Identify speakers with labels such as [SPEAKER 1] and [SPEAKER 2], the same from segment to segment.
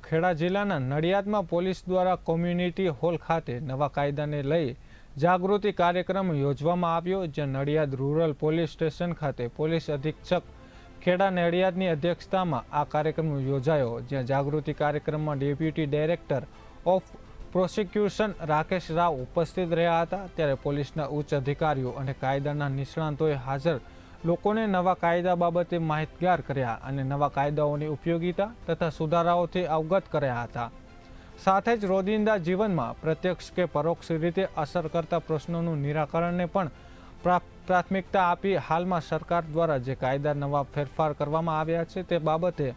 [SPEAKER 1] ખેડા જિલ્લાના નડિયાદમાં પોલીસ દ્વારા કોમ્યુનિટી હોલ ખાતે નવા કાયદાને લઈ જાગૃતિ કાર્યક્રમ યોજવામાં આવ્યો, જ્યાં નડિયાદ રૂરલ પોલીસ સ્ટેશન ખાતે પોલીસ અધિક્ષક ખેડા નડિયાદની અધ્યક્ષતામાં આ કાર્યક્રમ યોજાયો, જ્યાં જાગૃતિ કાર્યક્રમમાં deputy director of prosecution Rakesh Rao ઉપસ્થિત રહ્યા હતા. ત્યારે પોલીસના ઉચ્ચ અધિકારીઓ અને કાયદાના નિષ્ણાંતોએ હાજર લોકોને નવા કાયદા બાબતે માહિતગાર કર્યા અને નવા કાયદાઓની ઉપયોગિતા તથા સુધારાઓથી અવગત કર્યા હતા. સાથે જ રોજિંદા જીવનમાં પ્રત્યક્ષ કે પરોક્ષ રીતે અસર કરતા પ્રશ્નોનું નિરાકરણને પણ પ્રા- પ્રાથમિકતા આપી હાલમાં સરકાર દ્વારા જે કાયદા નવા ફેરફાર કરવામાં આવ્યા છે તે બાબતે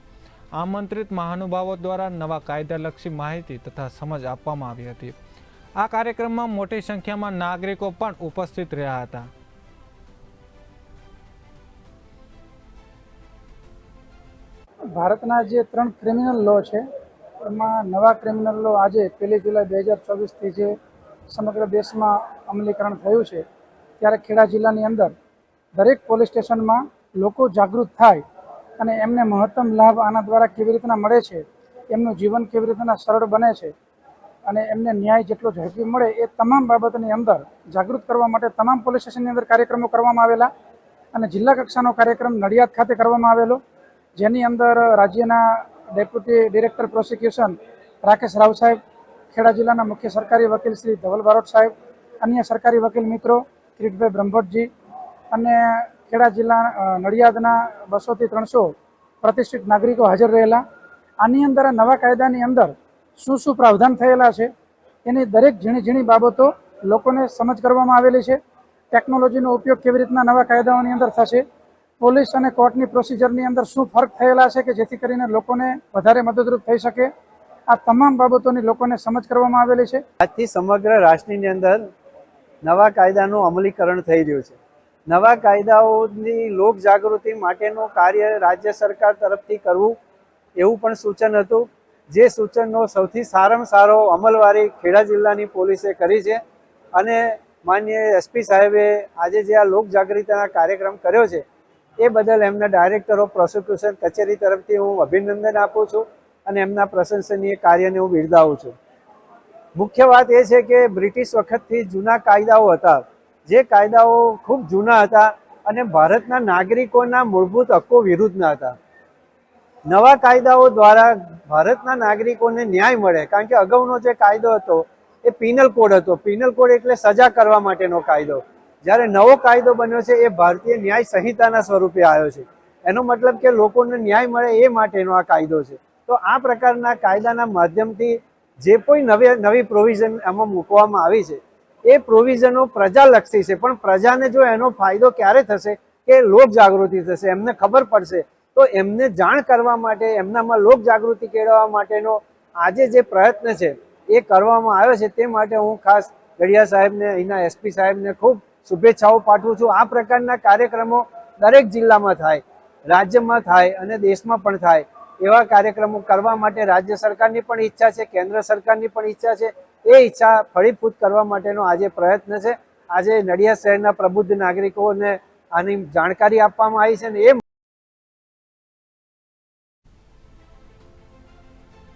[SPEAKER 1] આમંત્રિત મહાનુભાવો દ્વારા નવા કાયદાલક્ષી માહિતી તથા સમજ આપવામાં આવી હતી. આ કાર્યક્રમમાં મોટી સંખ્યામાં નાગરિકો પણ ઉપસ્થિત રહ્યા હતા.
[SPEAKER 2] ભારતના જે ત્રણ ક્રિમિનલ લો છે, એમાં નવા ક્રિમિનલ લો આજે પહેલી જુલાઈ બે હજાર ચોવીસથી જે સમગ્ર દેશમાં અમલીકરણ થયું છે, ત્યારે ખેડા જિલ્લાની અંદર દરેક પોલીસ સ્ટેશનમાં લોકો જાગૃત થાય અને એમને મહત્તમ લાભ આના દ્વારા કેવી રીતના મળે છે, એમનું જીવન કેવી રીતના સરળ બને છે અને એમને ન્યાય જેટલો ઝડપી મળે એ તમામ બાબતની અંદર જાગૃત કરવા માટે તમામ પોલીસ સ્ટેશનની અંદર કાર્યક્રમો કરવામાં આવેલા અને જિલ્લા કક્ષાનો કાર્યક્રમ નડિયાદ ખાતે કરવામાં આવેલો. જેની અંદર રાજ્યના deputy director prosecution Rakesh Rao સાહેબ, ખેડા જિલ્લાના મુખ્ય સરકારી વકીલ શ્રી ધવલ બારોટ સાહેબ, અન્ય સરકારી વકીલ મિત્રો કિરીટભાઈ બ્રહ્મભટ્ટજી અને ખેડા જિલ્લા નડિયાદના બસોથી ત્રણસો પ્રતિષ્ઠિત નાગરિકો હાજર રહેલા. આની અંદર નવા કાયદાની અંદર શું શું પ્રાવધાન થયેલા છે, એની દરેક ઝીણી ઝીણી બાબતો લોકોને સમજ કરવામાં આવેલી છે. ટેકનોલોજીનો ઉપયોગ કેવી રીતના નવા કાયદાઓની અંદર થશે પોલીસ અને કોર્ટની પ્રોસિજરની અંદર શું ફરક થયેલા છે કે જેથી કરીને લોકોને વધારે મદદરૂપ થઈ શકે? આ તમામ બાબતોની લોકોને સમજ કરવામાં આવેલી છે.
[SPEAKER 3] આજથી સમગ્ર રાષ્ટ્રની અંદર નવા કાયદાનું અમલીકરણ થઈ રહ્યું છે. નવા કાયદાઓની લોક જાગૃતિ માટેનું કાર્ય રાજ્ય સરકાર તરફથી કરવું એવું પણ સૂચન હતું. જે સૂચનનો સૌથી સારામાં સારો અમલવારી ખેડા જિલ્લાની પોલીસે કરી છે અને માન્ય એસપી સાહેબે આજે જે આ લોક જાગૃતિના કાર્યક્રમ કર્યો છે એ બદલ એમના ડાયરેક્ટર ઓફ પ્રોસિક્યુશન કચેરી તરફથી હું અભિનંદન આપું છું અને એમના પ્રશંસનીય કાર્યને હું બિરદાવું છું. મુખ્ય વાત એ છે કે બ્રિટિશ વખતથી જૂના કાયદાઓ હતા. જે કાયદાઓ ખૂબ જૂના હતા અને ભારતના નાગરિકોના મૂળભૂત હક્કો વિરુદ્ધના હતા. નવા કાયદાઓ દ્વારા ભારતના નાગરિકોને ન્યાય મળે, કારણ કે અગાઉનો જે કાયદો હતો એ પિનલ કોડ હતો. પિનલ કોડ એટલે સજા કરવા માટેનો કાયદો. જ્યારે નવો કાયદો બન્યો છે, એ ભારતીય ન્યાય સંહિતાના સ્વરૂપે આવ્યો છે. એનો મતલબ કે લોકોને ન્યાય મળે એ માટેનો આ કાયદો છે. તો આ પ્રકારના કાયદાના માધ્યમથી જે કોઈ નવી નવી પ્રોવિઝન આમાં મૂકવામાં આવી છે, એ પ્રોવિઝનો પ્રજાલક્ષી છે. પણ પ્રજાને જો એનો ફાયદો ક્યારે થશે કે લોક જાગૃતિ થશે, એમને ખબર પડશે, તો એમને જાણ કરવા માટે, એમનામાં લોક જાગૃતિ કેળવવા માટેનો આજે જે પ્રયત્ન છે, એ કરવામાં આવ્યો છે. તે માટે હું ખાસ ગઢિયા સાહેબને, અહીંના એસપી સાહેબને ખૂબ શુભેચ્છાઓ પાઠવું છું. આ પ્રકારના કાર્યક્રમો દરેક જિલ્લામાં થાય, રાજ્યમાં થાય અને દેશમાં પણ થાય. એવા કાર્યક્રમો કરવા માટે રાજ્ય સરકારની પણ ઈચ્છા છે, કેન્દ્ર સરકારની પણ ઈચ્છા છે. એ ઈચ્છા ફળીભૂત કરવા માટેનો આજે પ્રયત્ન છે. આજે નડિયાદ શહેરના પ્રબુદ્ધ નાગરિકોને આની જાણકારી આપવામાં આવી છે ને એ